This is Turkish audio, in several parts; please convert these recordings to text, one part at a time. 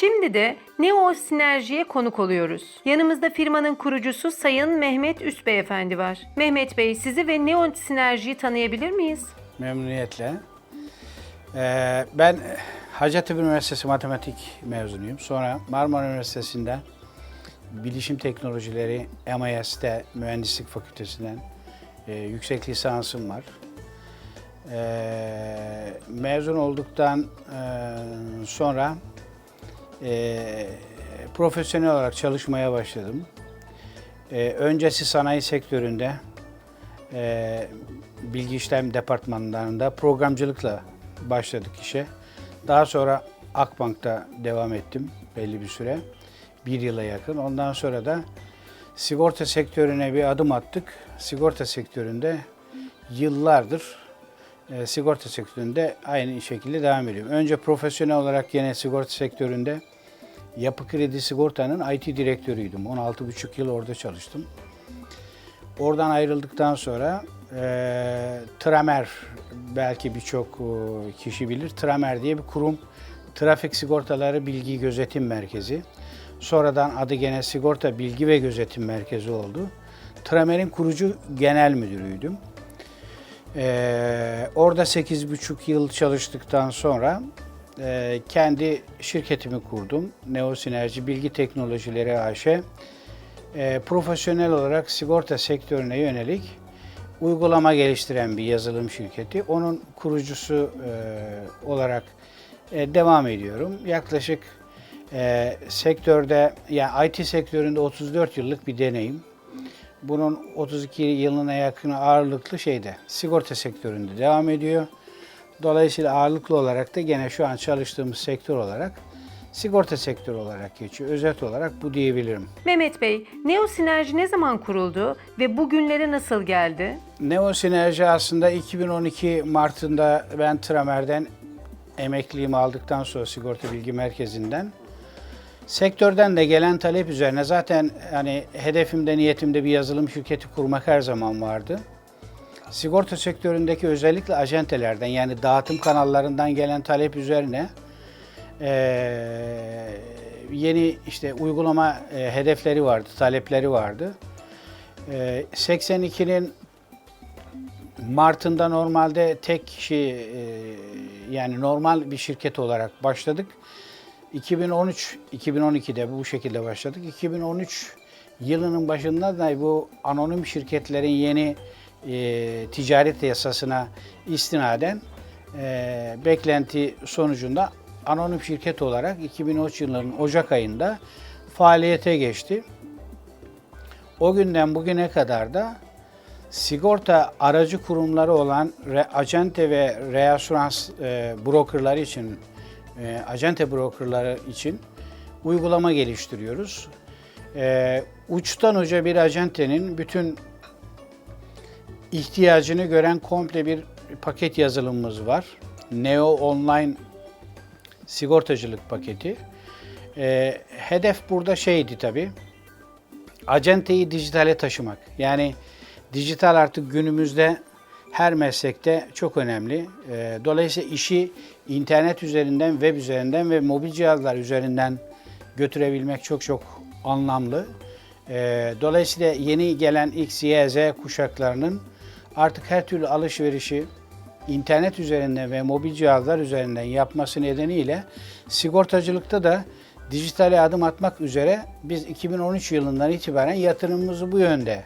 Şimdi de Neo Sinerji'ye konuk oluyoruz. Yanımızda firmanın kurucusu Sayın Mehmet Üs Beyefendi var. Mehmet Bey sizi ve Neo Sinerji'yi tanıyabilir miyiz? Memnuniyetle. Ee, ben Hacettepe Üniversitesi matematik mezunuyum. Sonra Marmara Üniversitesi'nden Bilişim Teknolojileri MIS'te Mühendislik Fakültesinden e, yüksek lisansım var. Ee, mezun olduktan e, sonra e, profesyonel olarak çalışmaya başladım. E, öncesi sanayi sektöründe e, bilgi işlem departmanlarında programcılıkla başladık işe. Daha sonra Akbank'ta devam ettim belli bir süre. Bir yıla yakın. Ondan sonra da sigorta sektörüne bir adım attık. Sigorta sektöründe yıllardır e, sigorta sektöründe aynı şekilde devam ediyorum. Önce profesyonel olarak yine sigorta sektöründe Yapı Kredi Sigorta'nın IT direktörüydüm. 16,5 yıl orada çalıştım. Oradan ayrıldıktan sonra e, Tramer belki birçok e, kişi bilir. Tramer diye bir kurum Trafik Sigortaları Bilgi Gözetim Merkezi. Sonradan adı gene Sigorta Bilgi ve Gözetim Merkezi oldu. Tramer'in kurucu genel müdürüydüm. E, orada 8,5 yıl çalıştıktan sonra e, kendi şirketimi kurdum. Neo Sinerji Bilgi Teknolojileri AŞ e, profesyonel olarak sigorta sektörüne yönelik uygulama geliştiren bir yazılım şirketi. Onun kurucusu e, olarak e, devam ediyorum. Yaklaşık e, sektörde, yani IT sektöründe 34 yıllık bir deneyim. Bunun 32 yılına yakını ağırlıklı şeyde, sigorta sektöründe devam ediyor. Dolayısıyla ağırlıklı olarak da gene şu an çalıştığımız sektör olarak sigorta sektörü olarak geçiyor. Özet olarak bu diyebilirim. Mehmet Bey, Neo Sinerji ne zaman kuruldu ve bugünlere nasıl geldi? Neo Sinerji aslında 2012 Mart'ında ben Tramer'den emekliliğimi aldıktan sonra Sigorta Bilgi Merkezi'nden sektörden de gelen talep üzerine zaten hani hedefimde, niyetimde bir yazılım şirketi kurmak her zaman vardı. Sigorta sektöründeki özellikle acentelerden yani dağıtım kanallarından gelen talep üzerine yeni işte uygulama hedefleri vardı, talepleri vardı. Eee, 82'nin Mart'ında normalde tek kişi yani normal bir şirket olarak başladık. 2013 2012'de bu şekilde başladık. 2013 yılının başında da bu anonim şirketlerin yeni e, ticaret yasasına istinaden e, beklenti sonucunda anonim şirket olarak 2013 yılının Ocak ayında faaliyete geçti. O günden bugüne kadar da sigorta aracı kurumları olan re, acente ve reasurans e, brokerları için, e, acente brokerları için uygulama geliştiriyoruz. E, uçtan uca bir acentenin bütün ihtiyacını gören komple bir paket yazılımımız var. Neo Online sigortacılık paketi. E, hedef burada şeydi tabii, acenteyi dijitale taşımak. Yani dijital artık günümüzde her meslekte çok önemli. Ee, Dolayısıyla işi internet üzerinden, web üzerinden ve mobil cihazlar üzerinden götürebilmek çok çok anlamlı. Ee, Dolayısıyla yeni gelen X, Y, Z kuşaklarının artık her türlü alışverişi internet üzerinden ve mobil cihazlar üzerinden yapması nedeniyle sigortacılıkta da dijitale adım atmak üzere biz 2013 yılından itibaren yatırımımızı bu yönde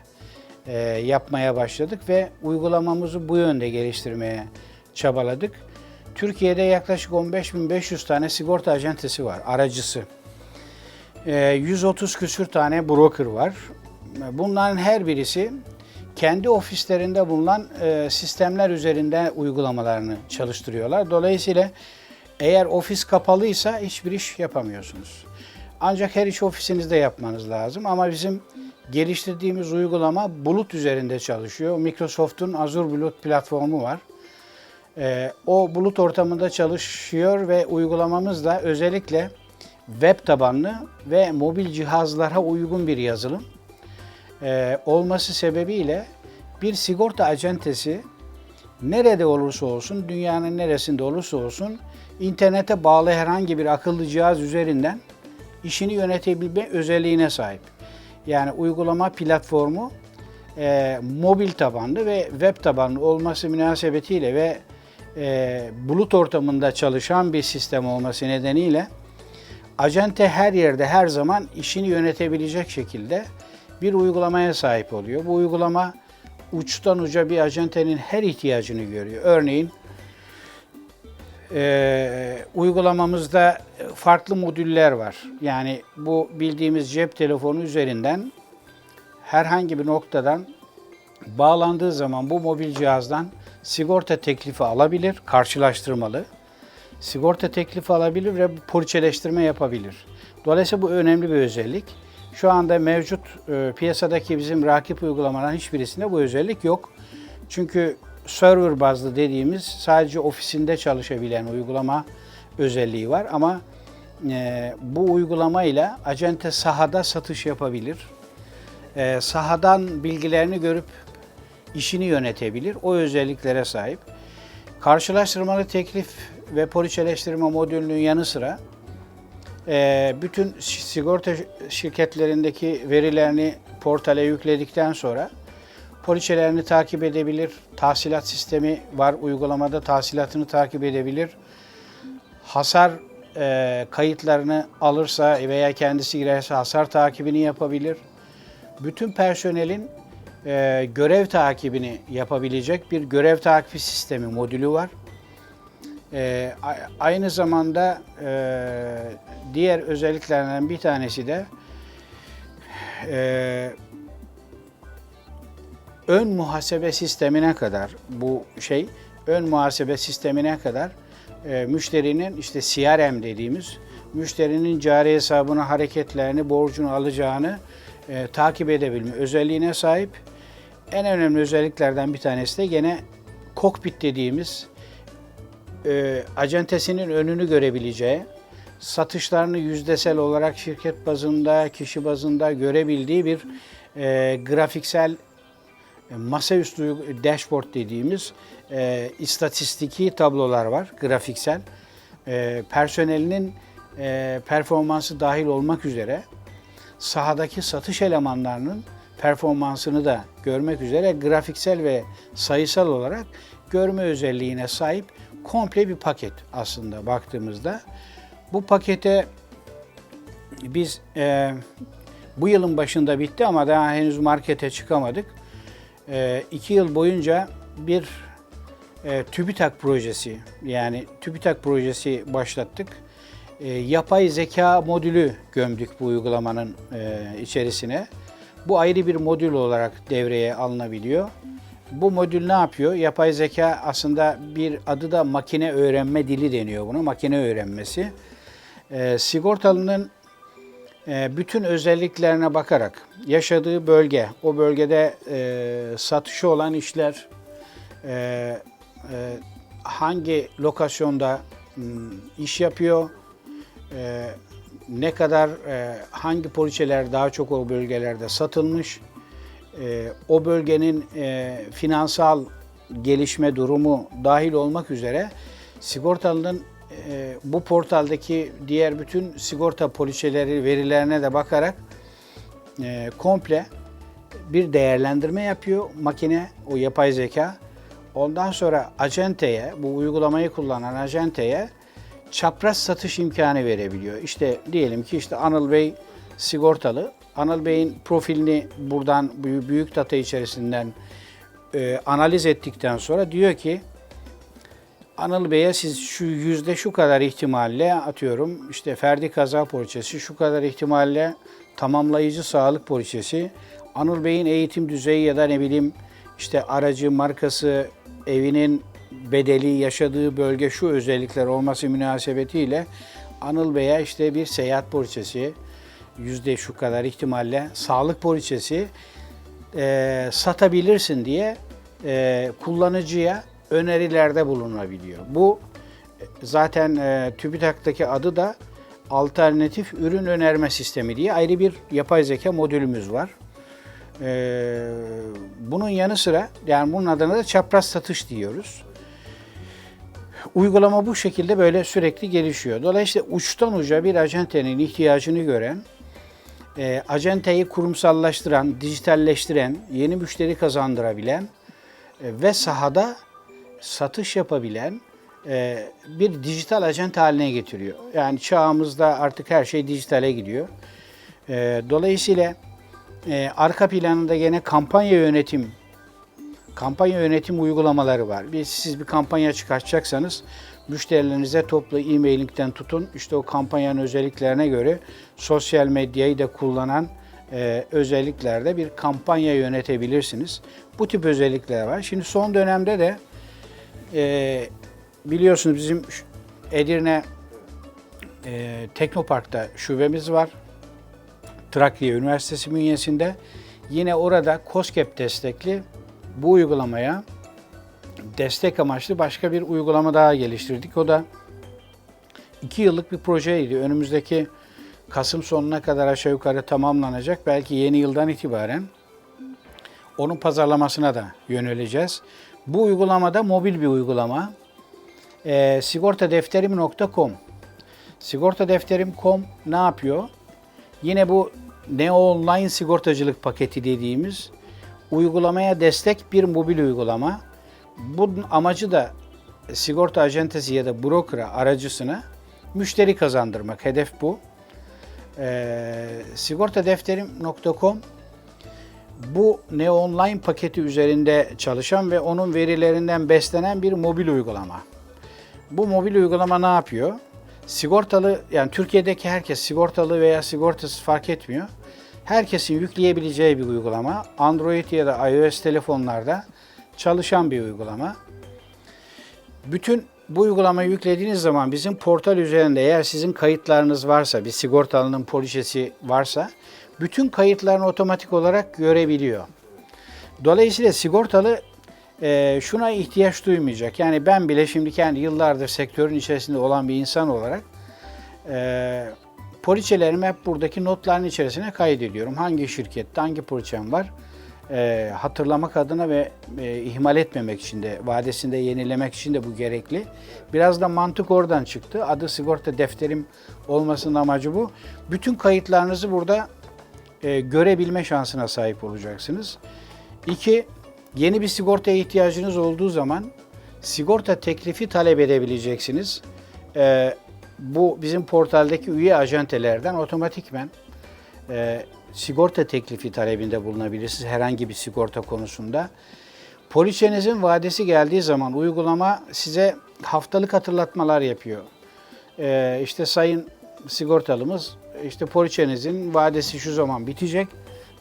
e, yapmaya başladık ve uygulamamızı bu yönde geliştirmeye çabaladık. Türkiye'de yaklaşık 15.500 tane sigorta acentesi var, aracısı. E, 130 küsür tane broker var. Bunların her birisi kendi ofislerinde bulunan e, sistemler üzerinde uygulamalarını çalıştırıyorlar. Dolayısıyla eğer ofis kapalıysa hiçbir iş yapamıyorsunuz. Ancak her iş ofisinizde yapmanız lazım ama bizim geliştirdiğimiz uygulama bulut üzerinde çalışıyor. Microsoft'un Azure Bulut platformu var. Ee, o bulut ortamında çalışıyor ve uygulamamız da özellikle web tabanlı ve mobil cihazlara uygun bir yazılım ee, olması sebebiyle bir sigorta acentesi nerede olursa olsun, dünyanın neresinde olursa olsun internete bağlı herhangi bir akıllı cihaz üzerinden işini yönetebilme özelliğine sahip. Yani uygulama platformu e, mobil tabanlı ve web tabanlı olması münasebetiyle ve e, bulut ortamında çalışan bir sistem olması nedeniyle acente her yerde her zaman işini yönetebilecek şekilde bir uygulamaya sahip oluyor. Bu uygulama uçtan uca bir acentenin her ihtiyacını görüyor. Örneğin e, uygulamamızda farklı modüller var. Yani bu bildiğimiz cep telefonu üzerinden herhangi bir noktadan bağlandığı zaman bu mobil cihazdan sigorta teklifi alabilir, karşılaştırmalı. Sigorta teklifi alabilir ve poliçeleştirme yapabilir. Dolayısıyla bu önemli bir özellik. Şu anda mevcut e, piyasadaki bizim rakip uygulamaların hiçbirisinde bu özellik yok. Çünkü server bazlı dediğimiz sadece ofisinde çalışabilen uygulama özelliği var ama e, bu uygulamayla acente sahada satış yapabilir. E, sahadan bilgilerini görüp işini yönetebilir. O özelliklere sahip. Karşılaştırmalı teklif ve poliçeleştirme modülünün yanı sıra e, bütün sigorta şirketlerindeki verilerini portale yükledikten sonra poliçelerini takip edebilir. Tahsilat sistemi var uygulamada tahsilatını takip edebilir. Hasar e, kayıtlarını alırsa veya kendisi girerse hasar takibini yapabilir. Bütün personelin e, görev takibini yapabilecek bir görev takibi sistemi modülü var. E, aynı zamanda e, diğer özelliklerinden bir tanesi de e, ön muhasebe sistemine kadar bu şey ön muhasebe sistemine kadar e, müşterinin işte CRM dediğimiz müşterinin cari hesabına hareketlerini, borcunu alacağını e, takip edebilme özelliğine sahip. En önemli özelliklerden bir tanesi de gene kokpit dediğimiz e, acentesinin önünü görebileceği, satışlarını yüzdesel olarak şirket bazında, kişi bazında görebildiği bir e, grafiksel masaüstü uygu- dashboard dediğimiz e, istatistiki tablolar var, grafiksel. E, personelinin e, performansı dahil olmak üzere sahadaki satış elemanlarının performansını da görmek üzere grafiksel ve sayısal olarak görme özelliğine sahip komple bir paket aslında baktığımızda. Bu pakete biz e, bu yılın başında bitti ama daha henüz markete çıkamadık. E, iki yıl boyunca bir e, TÜBİTAK projesi yani TÜBİTAK projesi başlattık. E, yapay zeka modülü gömdük bu uygulamanın e, içerisine. Bu ayrı bir modül olarak devreye alınabiliyor. Bu modül ne yapıyor? Yapay zeka aslında bir adı da makine öğrenme dili deniyor buna. Makine öğrenmesi. E, sigortalının bütün özelliklerine bakarak yaşadığı bölge, o bölgede e, satışı olan işler, e, e, hangi lokasyonda m, iş yapıyor, ne kadar hangi poliçeler daha çok o bölgelerde satılmış, o bölgenin finansal gelişme durumu dahil olmak üzere sigortalının e, bu portaldaki diğer bütün sigorta poliçeleri verilerine de bakarak e, komple bir değerlendirme yapıyor makine, o yapay zeka. Ondan sonra acenteye, bu uygulamayı kullanan acenteye çapraz satış imkanı verebiliyor. İşte diyelim ki işte Anıl Bey sigortalı. Anıl Bey'in profilini buradan büyük, data içerisinden e, analiz ettikten sonra diyor ki Anıl Bey'e siz şu yüzde şu kadar ihtimalle atıyorum işte ferdi kaza poliçesi, şu kadar ihtimalle tamamlayıcı sağlık poliçesi, Anıl Bey'in eğitim düzeyi ya da ne bileyim işte aracı, markası, evinin bedeli, yaşadığı bölge şu özellikler olması münasebetiyle Anıl Bey'e işte bir seyahat poliçesi, yüzde şu kadar ihtimalle sağlık poliçesi e, satabilirsin diye e, kullanıcıya önerilerde bulunabiliyor. Bu e, zaten e, TÜBİTAK'taki adı da alternatif ürün önerme sistemi diye ayrı bir yapay zeka modülümüz var. Ee, bunun yanı sıra yani bunun adına da çapraz satış diyoruz. Uygulama bu şekilde böyle sürekli gelişiyor. Dolayısıyla uçtan uca bir acentenin ihtiyacını gören, e, acenteyi kurumsallaştıran, dijitalleştiren, yeni müşteri kazandırabilen e, ve sahada satış yapabilen e, bir dijital ajent haline getiriyor. Yani çağımızda artık her şey dijitale gidiyor. E, dolayısıyla e, arka planında gene kampanya yönetim kampanya yönetim uygulamaları var. Bir, siz bir kampanya çıkartacaksanız müşterilerinize toplu e-mailing'den tutun. İşte o kampanyanın özelliklerine göre sosyal medyayı da kullanan e, özelliklerde bir kampanya yönetebilirsiniz. Bu tip özellikler var. Şimdi son dönemde de e, biliyorsunuz bizim Edirne e, Teknopark'ta şubemiz var. Trakya Üniversitesi bünyesinde. Yine orada COSGAP destekli bu uygulamaya destek amaçlı başka bir uygulama daha geliştirdik. O da iki yıllık bir projeydi. Önümüzdeki Kasım sonuna kadar aşağı yukarı tamamlanacak. Belki yeni yıldan itibaren onun pazarlamasına da yöneleceğiz. Bu uygulamada mobil bir uygulama. E, sigortadefterim.com Sigortadefterim.com ne yapıyor? Yine bu Neo Online sigortacılık paketi dediğimiz uygulamaya destek bir mobil uygulama. Bunun amacı da sigorta acentesi ya da brokera aracısına müşteri kazandırmak. Hedef bu. Ee, sigortadefterim.com bu Neo Online paketi üzerinde çalışan ve onun verilerinden beslenen bir mobil uygulama. Bu mobil uygulama ne yapıyor? Sigortalı, yani Türkiye'deki herkes sigortalı veya sigortasız fark etmiyor. Herkesin yükleyebileceği bir uygulama. Android ya da iOS telefonlarda çalışan bir uygulama. Bütün bu uygulamayı yüklediğiniz zaman bizim portal üzerinde eğer sizin kayıtlarınız varsa, bir sigortalının poliçesi varsa bütün kayıtlarını otomatik olarak görebiliyor. Dolayısıyla sigortalı e, şuna ihtiyaç duymayacak. Yani ben bile şimdi kendi yıllardır sektörün içerisinde olan bir insan olarak e, poliçelerimi hep buradaki notların içerisine kaydediyorum. Hangi şirkette hangi poliçem var e, hatırlamak adına ve e, ihmal etmemek için de vadesinde yenilemek için de bu gerekli. Biraz da mantık oradan çıktı. Adı sigorta defterim olmasının amacı bu. Bütün kayıtlarınızı burada e, görebilme şansına sahip olacaksınız. İki, yeni bir sigortaya ihtiyacınız olduğu zaman sigorta teklifi talep edebileceksiniz. E, bu bizim portaldaki üye acentelerden otomatikmen e, sigorta teklifi talebinde bulunabilirsiniz herhangi bir sigorta konusunda. Poliçenizin vadesi geldiği zaman uygulama size haftalık hatırlatmalar yapıyor. E, işte sayın sigortalımız işte poliçenizin vadesi şu zaman bitecek.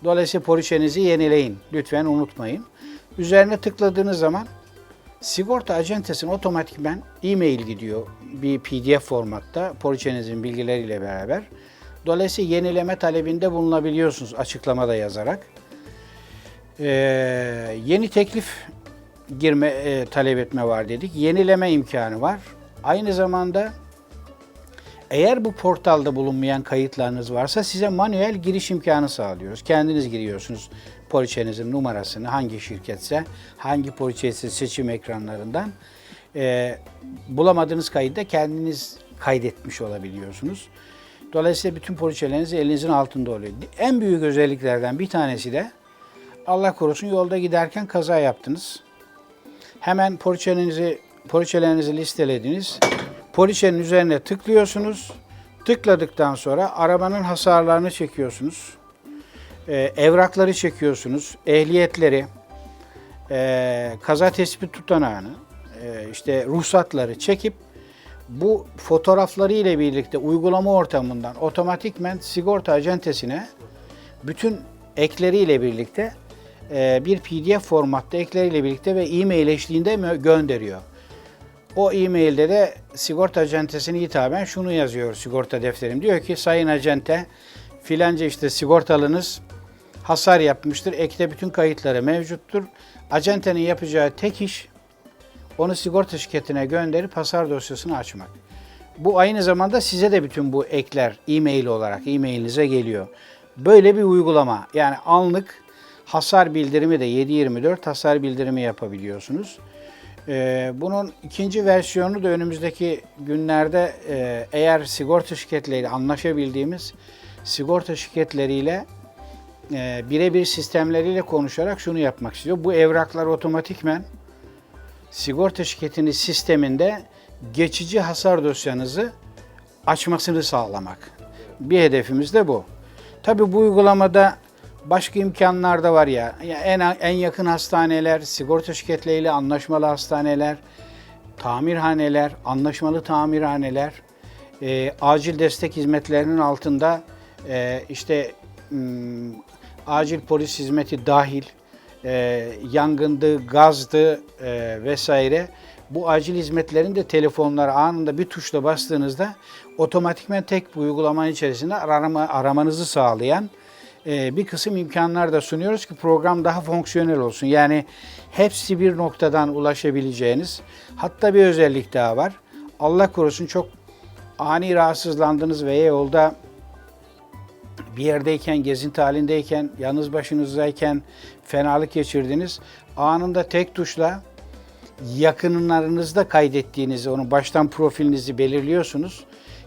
Dolayısıyla poliçenizi yenileyin. Lütfen unutmayın. Üzerine tıkladığınız zaman sigorta acentesine otomatikmen e-mail gidiyor bir pdf formatta poliçenizin bilgileriyle beraber. Dolayısıyla yenileme talebinde bulunabiliyorsunuz açıklamada yazarak. Ee, yeni teklif girme e, talep etme var dedik. Yenileme imkanı var. Aynı zamanda eğer bu portalda bulunmayan kayıtlarınız varsa size manuel giriş imkanı sağlıyoruz. Kendiniz giriyorsunuz poliçenizin numarasını hangi şirketse, hangi poliçesi seçim ekranlarından e, bulamadığınız kayıtta kendiniz kaydetmiş olabiliyorsunuz. Dolayısıyla bütün poliçeleriniz elinizin altında oluyor. En büyük özelliklerden bir tanesi de Allah korusun yolda giderken kaza yaptınız. Hemen poliçelerinizi, poliçelerinizi listelediniz. Poliçenin üzerine tıklıyorsunuz. Tıkladıktan sonra arabanın hasarlarını çekiyorsunuz. Ee, evrakları çekiyorsunuz. Ehliyetleri, e, kaza tespit tutanağını, e, işte ruhsatları çekip bu fotoğrafları ile birlikte uygulama ortamından otomatikmen sigorta acentesine bütün ekleriyle birlikte e, bir PDF formatta ekleriyle birlikte ve e-mail eşliğinde gönderiyor. O e-mailde de sigorta acentesine hitaben şunu yazıyor sigorta defterim. Diyor ki sayın acente filanca işte sigortalınız hasar yapmıştır. Ekte bütün kayıtları mevcuttur. Acentenin yapacağı tek iş onu sigorta şirketine gönderip hasar dosyasını açmak. Bu aynı zamanda size de bütün bu ekler e-mail olarak e-mailinize geliyor. Böyle bir uygulama yani anlık Hasar bildirimi de 7/24 hasar bildirimi yapabiliyorsunuz. Ee, bunun ikinci versiyonu da önümüzdeki günlerde e, eğer sigorta şirketleriyle anlaşabildiğimiz sigorta şirketleriyle e, birebir sistemleriyle konuşarak şunu yapmak istiyor. Bu evraklar otomatikmen sigorta şirketinin sisteminde geçici hasar dosyanızı açmasını sağlamak. Bir hedefimiz de bu. Tabii bu uygulamada başka imkanlar da var ya. En en yakın hastaneler, sigorta şirketleriyle anlaşmalı hastaneler, tamirhaneler, anlaşmalı tamirhaneler, e, acil destek hizmetlerinin altında e, işte hmm, acil polis hizmeti dahil, e, yangındı, gazdı e, vesaire. Bu acil hizmetlerin de telefonlara anında bir tuşla bastığınızda otomatikmen tek bir uygulamanın içerisinde arama, aramanızı sağlayan bir kısım imkanlar da sunuyoruz ki program daha fonksiyonel olsun. Yani hepsi bir noktadan ulaşabileceğiniz. Hatta bir özellik daha var. Allah korusun çok ani rahatsızlandınız veya yolda bir yerdeyken, gezinti halindeyken, yalnız başınızdayken fenalık geçirdiniz. Anında tek tuşla yakınlarınızda kaydettiğinizi, onun baştan profilinizi belirliyorsunuz.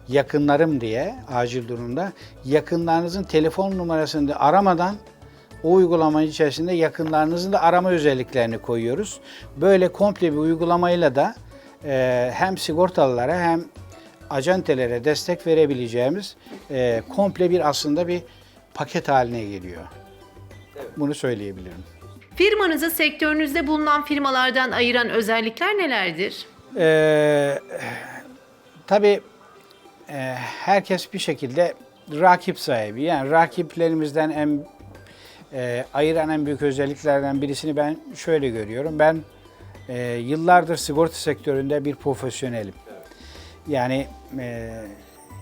Yakınlarım diye acil durumda. Yakınlarınızın telefon numarasını da aramadan o uygulamanın içerisinde yakınlarınızın da arama özelliklerini koyuyoruz. Böyle komple bir uygulamayla da e, hem sigortalılara hem acentelere destek verebileceğimiz e, komple bir aslında bir paket haline geliyor. Bunu söyleyebilirim. Firmanızı sektörünüzde bulunan firmalardan ayıran özellikler nelerdir? Ee, tabii herkes bir şekilde rakip sahibi. Yani rakiplerimizden en e, ayıran en büyük özelliklerden birisini ben şöyle görüyorum. Ben e, yıllardır sigorta sektöründe bir profesyonelim. Yani e,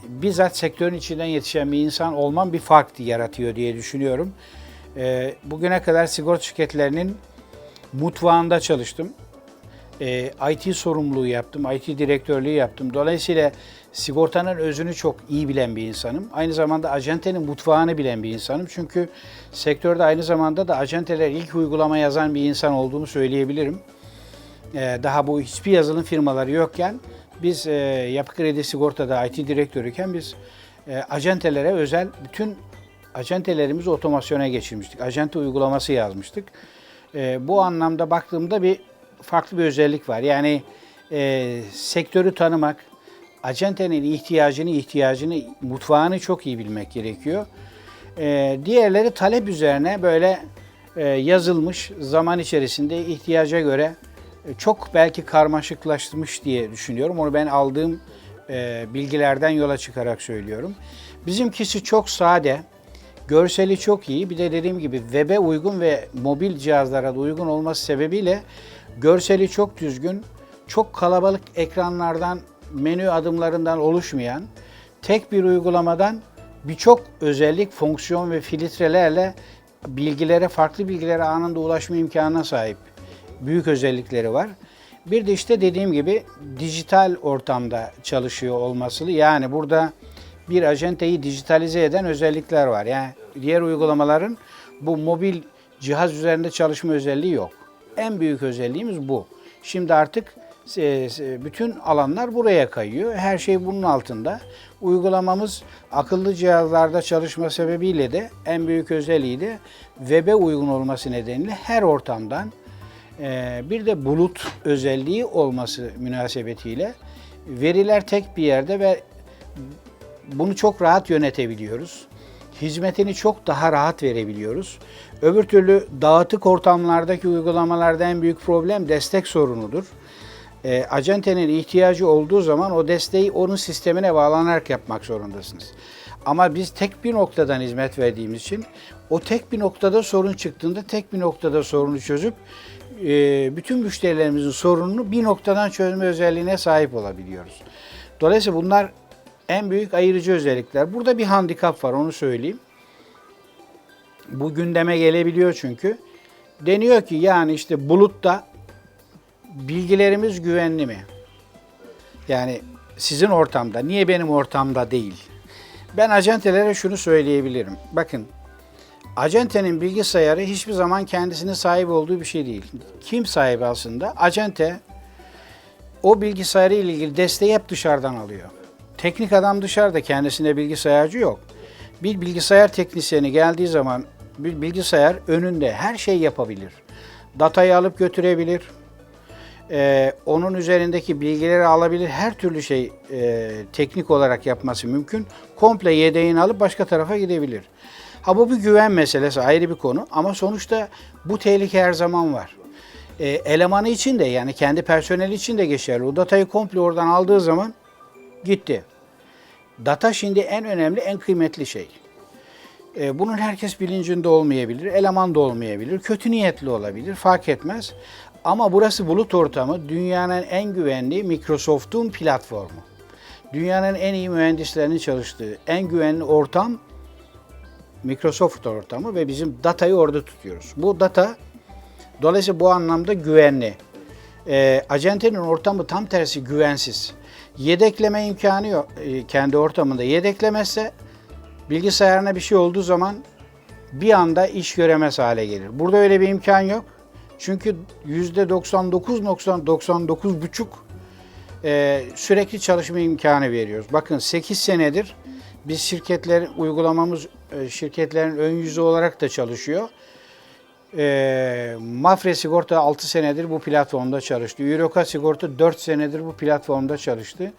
bizzat sektörün içinden yetişen bir insan olmam bir fark yaratıyor diye düşünüyorum. E, bugüne kadar sigorta şirketlerinin mutfağında çalıştım. E, IT sorumluluğu yaptım, IT direktörlüğü yaptım. Dolayısıyla sigortanın özünü çok iyi bilen bir insanım. Aynı zamanda acentenin mutfağını bilen bir insanım. Çünkü sektörde aynı zamanda da acenteler ilk uygulama yazan bir insan olduğumu söyleyebilirim. E, daha bu hiçbir yazılım firmaları yokken biz e, Yapı Kredi Sigorta'da IT direktörüyken biz e, acentelere özel bütün acentelerimizi otomasyona geçirmiştik. Acente uygulaması yazmıştık. E, bu anlamda baktığımda bir farklı bir özellik var. Yani e, sektörü tanımak, acentenin ihtiyacını, ihtiyacını, mutfağını çok iyi bilmek gerekiyor. E, diğerleri talep üzerine böyle e, yazılmış zaman içerisinde ihtiyaca göre e, çok belki karmaşıklaşmış diye düşünüyorum. Onu ben aldığım e, bilgilerden yola çıkarak söylüyorum. Bizimkisi çok sade, görseli çok iyi. Bir de dediğim gibi web'e uygun ve mobil cihazlara da uygun olması sebebiyle görseli çok düzgün, çok kalabalık ekranlardan, menü adımlarından oluşmayan, tek bir uygulamadan birçok özellik, fonksiyon ve filtrelerle bilgilere, farklı bilgilere anında ulaşma imkanına sahip büyük özellikleri var. Bir de işte dediğim gibi dijital ortamda çalışıyor olması. Yani burada bir acenteyi dijitalize eden özellikler var. Yani diğer uygulamaların bu mobil cihaz üzerinde çalışma özelliği yok. En büyük özelliğimiz bu. Şimdi artık bütün alanlar buraya kayıyor. Her şey bunun altında. Uygulamamız akıllı cihazlarda çalışma sebebiyle de en büyük özelliği de web'e uygun olması nedeniyle her ortamdan ee, bir de bulut özelliği olması münasebetiyle veriler tek bir yerde ve bunu çok rahat yönetebiliyoruz. Hizmetini çok daha rahat verebiliyoruz. Öbür türlü dağıtık ortamlardaki uygulamalarda en büyük problem destek sorunudur. E, acentenin ihtiyacı olduğu zaman o desteği onun sistemine bağlanarak yapmak zorundasınız. Ama biz tek bir noktadan hizmet verdiğimiz için o tek bir noktada sorun çıktığında tek bir noktada sorunu çözüp e, bütün müşterilerimizin sorununu bir noktadan çözme özelliğine sahip olabiliyoruz. Dolayısıyla bunlar en büyük ayırıcı özellikler. Burada bir handikap var onu söyleyeyim. Bu gündeme gelebiliyor çünkü. Deniyor ki yani işte bulutta bilgilerimiz güvenli mi? Yani sizin ortamda, niye benim ortamda değil? Ben acentelere şunu söyleyebilirim. Bakın, Acentenin bilgisayarı hiçbir zaman kendisine sahip olduğu bir şey değil. Kim sahibi aslında? Acente o bilgisayarı ile ilgili desteği hep dışarıdan alıyor. Teknik adam dışarıda kendisinde bilgisayarcı yok. Bir bilgisayar teknisyeni geldiği zaman bir bilgisayar önünde her şeyi yapabilir. Datayı alıp götürebilir. Ee, onun üzerindeki bilgileri alabilir. Her türlü şey e, teknik olarak yapması mümkün. Komple yedeğini alıp başka tarafa gidebilir. Ha bu bir güven meselesi ayrı bir konu ama sonuçta bu tehlike her zaman var. E, elemanı için de yani kendi personeli için de geçerli. O datayı komple oradan aldığı zaman gitti. Data şimdi en önemli, en kıymetli şey. E, bunun herkes bilincinde olmayabilir, eleman da olmayabilir, kötü niyetli olabilir, fark etmez. Ama burası bulut ortamı, dünyanın en güvenli Microsoft'un platformu. Dünyanın en iyi mühendislerinin çalıştığı en güvenli ortam Microsoft ortamı ve bizim datayı orada tutuyoruz. Bu data dolayısıyla bu anlamda güvenli. E, acentenin ortamı tam tersi güvensiz. Yedekleme imkanı yok e, kendi ortamında. Yedeklemezse bilgisayarına bir şey olduğu zaman bir anda iş göremez hale gelir. Burada öyle bir imkan yok. Çünkü %99.99 buçuk e, sürekli çalışma imkanı veriyoruz. Bakın 8 senedir biz şirketler uygulamamız e, şirketlerin ön yüzü olarak da çalışıyor. E, Mafre Sigorta 6 senedir bu platformda çalıştı. Euroka Sigorta 4 senedir bu platformda çalıştı.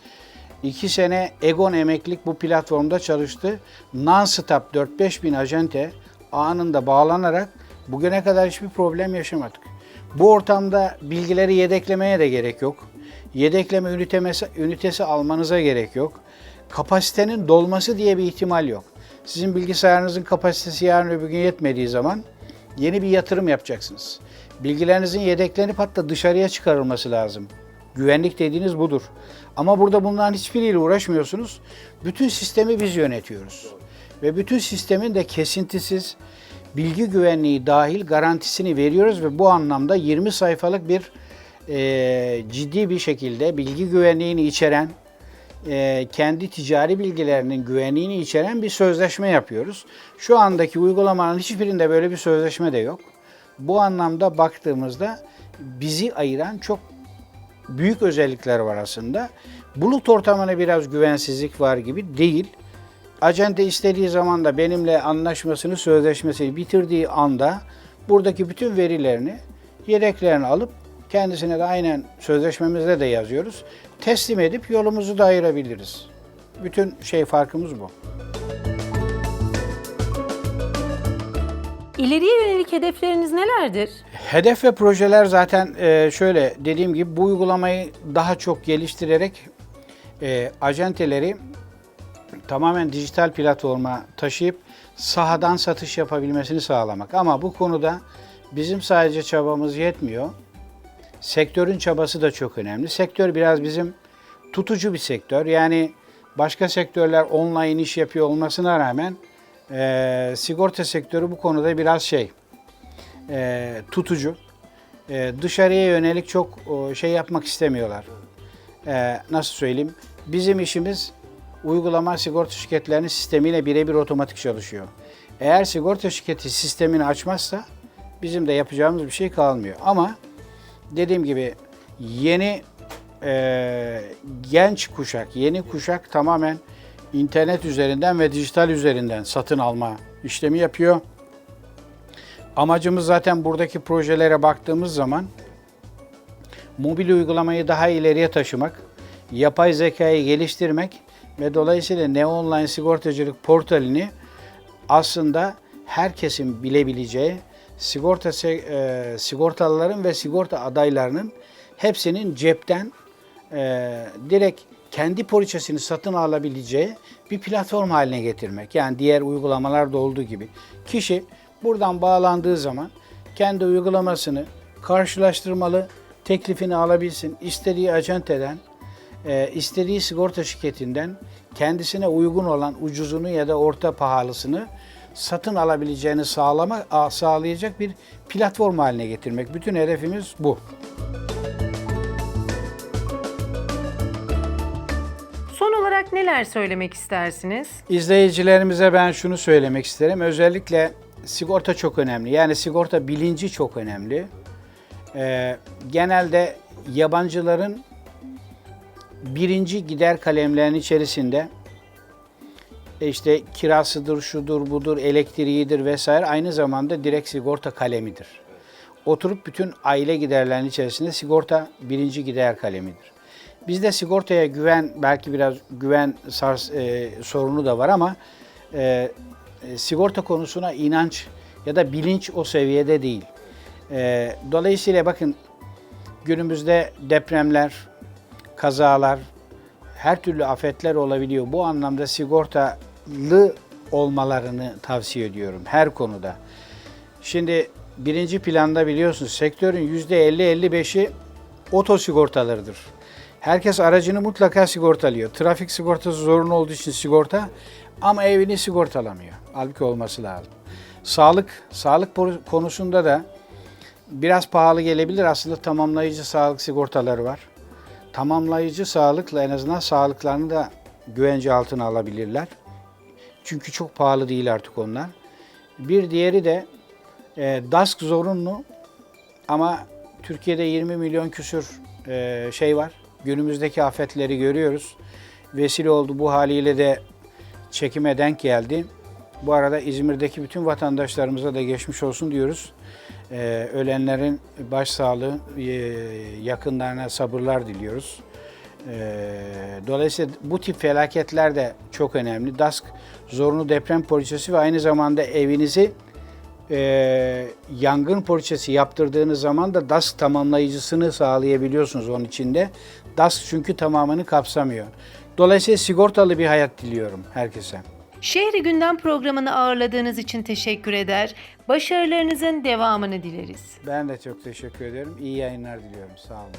2 sene Egon Emeklilik bu platformda çalıştı. Non-stop 4-5 bin ajente anında bağlanarak bugüne kadar hiçbir problem yaşamadık. Bu ortamda bilgileri yedeklemeye de gerek yok. Yedekleme ünitesi, ünitesi almanıza gerek yok. Kapasitenin dolması diye bir ihtimal yok. Sizin bilgisayarınızın kapasitesi yarın öbür gün yetmediği zaman yeni bir yatırım yapacaksınız. Bilgilerinizin yedeklenip hatta dışarıya çıkarılması lazım. Güvenlik dediğiniz budur. Ama burada bunların hiçbiriyle uğraşmıyorsunuz. Bütün sistemi biz yönetiyoruz. Ve bütün sistemin de kesintisiz, bilgi güvenliği dahil garantisini veriyoruz ve bu anlamda 20 sayfalık bir e, ciddi bir şekilde bilgi güvenliğini içeren, e, kendi ticari bilgilerinin güvenliğini içeren bir sözleşme yapıyoruz. Şu andaki uygulamanın hiçbirinde böyle bir sözleşme de yok. Bu anlamda baktığımızda bizi ayıran çok büyük özellikler var aslında. Bulut ortamına biraz güvensizlik var gibi değil. Acente istediği zaman da benimle anlaşmasını, sözleşmesini bitirdiği anda buradaki bütün verilerini, yedeklerini alıp kendisine de aynen sözleşmemizde de yazıyoruz. Teslim edip yolumuzu da ayırabiliriz. Bütün şey farkımız bu. İleriye yönelik hedefleriniz nelerdir? Hedef ve projeler zaten e, şöyle dediğim gibi bu uygulamayı daha çok geliştirerek e, acenteleri tamamen dijital platforma taşıyıp sahadan satış yapabilmesini sağlamak. Ama bu konuda bizim sadece çabamız yetmiyor. Sektörün çabası da çok önemli. Sektör biraz bizim tutucu bir sektör. Yani başka sektörler online iş yapıyor olmasına rağmen e, sigorta sektörü bu konuda biraz şey e, tutucu. E, dışarıya yönelik çok o, şey yapmak istemiyorlar. E, nasıl söyleyeyim? Bizim işimiz uygulama sigorta şirketlerinin sistemiyle birebir otomatik çalışıyor. Eğer sigorta şirketi sistemini açmazsa bizim de yapacağımız bir şey kalmıyor. Ama dediğim gibi yeni e, genç kuşak, yeni kuşak tamamen internet üzerinden ve dijital üzerinden satın alma işlemi yapıyor. Amacımız zaten buradaki projelere baktığımız zaman mobil uygulamayı daha ileriye taşımak, yapay zekayı geliştirmek ve dolayısıyla ne online sigortacılık portalini aslında herkesin bilebileceği sigorta e, sigortalıların ve sigorta adaylarının hepsinin cepten e, direkt kendi poliçesini satın alabileceği bir platform haline getirmek. Yani diğer uygulamalarda olduğu gibi. Kişi buradan bağlandığı zaman kendi uygulamasını karşılaştırmalı teklifini alabilsin. İstediği acenteden, e, istediği sigorta şirketinden kendisine uygun olan ucuzunu ya da orta pahalısını satın alabileceğini sağlama, sağlayacak bir platform haline getirmek. Bütün hedefimiz bu. Son olarak neler söylemek istersiniz? İzleyicilerimize ben şunu söylemek isterim. Özellikle sigorta çok önemli. Yani sigorta bilinci çok önemli. Ee, genelde yabancıların birinci gider kalemlerinin içerisinde e işte kirasıdır, şudur, budur, elektriğidir vesaire aynı zamanda direkt sigorta kalemidir. Oturup bütün aile giderlerinin içerisinde sigorta birinci gider kalemidir. Bizde sigortaya güven, belki biraz güven sars, e, sorunu da var ama e, e, sigorta konusuna inanç ya da bilinç o seviyede değil. E, dolayısıyla bakın günümüzde depremler, kazalar, her türlü afetler olabiliyor. Bu anlamda sigortalı olmalarını tavsiye ediyorum her konuda. Şimdi birinci planda biliyorsunuz sektörün %50-55'i oto sigortalarıdır. Herkes aracını mutlaka sigortalıyor. Trafik sigortası zorunlu olduğu için sigorta ama evini sigortalamıyor. Halbuki olması lazım. Sağlık, sağlık konusunda da biraz pahalı gelebilir. Aslında tamamlayıcı sağlık sigortaları var. Tamamlayıcı sağlıkla en azından sağlıklarını da güvence altına alabilirler. Çünkü çok pahalı değil artık onlar. Bir diğeri de e, DASK zorunlu ama Türkiye'de 20 milyon küsür e, şey var. Günümüzdeki afetleri görüyoruz. Vesile oldu bu haliyle de çekime denk geldi. Bu arada İzmir'deki bütün vatandaşlarımıza da geçmiş olsun diyoruz. Ee, ölenlerin başsağlığı, e, yakınlarına sabırlar diliyoruz. Ee, dolayısıyla bu tip felaketler de çok önemli. DASK zorunlu deprem poliçesi ve aynı zamanda evinizi e, yangın poliçesi yaptırdığınız zaman da DASK tamamlayıcısını sağlayabiliyorsunuz onun içinde. DASK çünkü tamamını kapsamıyor. Dolayısıyla sigortalı bir hayat diliyorum herkese. Şehri Gündem programını ağırladığınız için teşekkür eder. Başarılarınızın devamını dileriz. Ben de çok teşekkür ederim. İyi yayınlar diliyorum. Sağ olun.